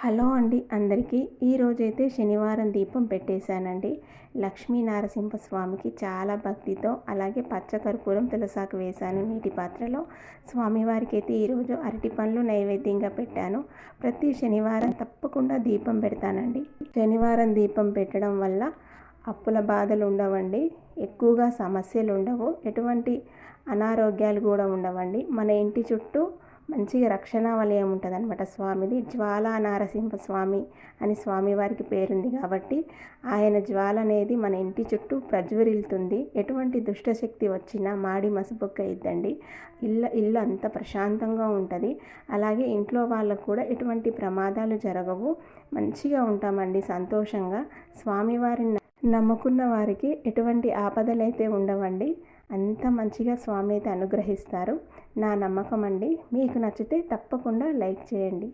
Hello అండి అందరికీ ఈరోజైతే శనివారం దీపం పెట్టేశానండి. లక్ష్మీ స్వామికి చాలా భక్తితో అలాగే పచ్చకర్పూరం తులసాకు వేశాను నీటి పాత్రలో. స్వామివారికి అయితే ఈరోజు అరటి పండ్లు నైవేద్యంగా పెట్టాను. ప్రతి శనివారం తప్పకుండా దీపం పెడతానండి. శనివారం దీపం పెట్టడం వల్ల అప్పుల బాధలు ఉండవండి ఎక్కువగా సమస్యలు ఉండవు ఎటువంటి అనారోగ్యాలు కూడా ఉండవండి. మన ఇంటి చుట్టూ మంచిగా రక్షణ వలయం ఉంటుంది అనమాట స్వామిది. జ్వాల నారసింహ స్వామి అని స్వామివారికి పేరుంది కాబట్టి ఆయన జ్వాల అనేది మన ఇంటి చుట్టూ ప్రజ్వరిల్తుంది. ఎటువంటి దుష్టశక్తి వచ్చినా మాడి మసబొక్క ఇద్దండి. ఇల్లు ఇల్లు అంత ప్రశాంతంగా ఉంటుంది. అలాగే ఇంట్లో వాళ్ళకు కూడా ఎటువంటి ప్రమాదాలు జరగవు. మంచిగా ఉంటామండి సంతోషంగా. స్వామివారిని నమ్ముకున్న వారికి ఎటువంటి ఆపదలైతే ఉండవండి. అంత మంచిగా స్వామి అయితే అనుగ్రహిస్తారు. నా నమ్మకం అండి. మీకు నచ్చితే తప్పకుండా లైక్ చేయండి.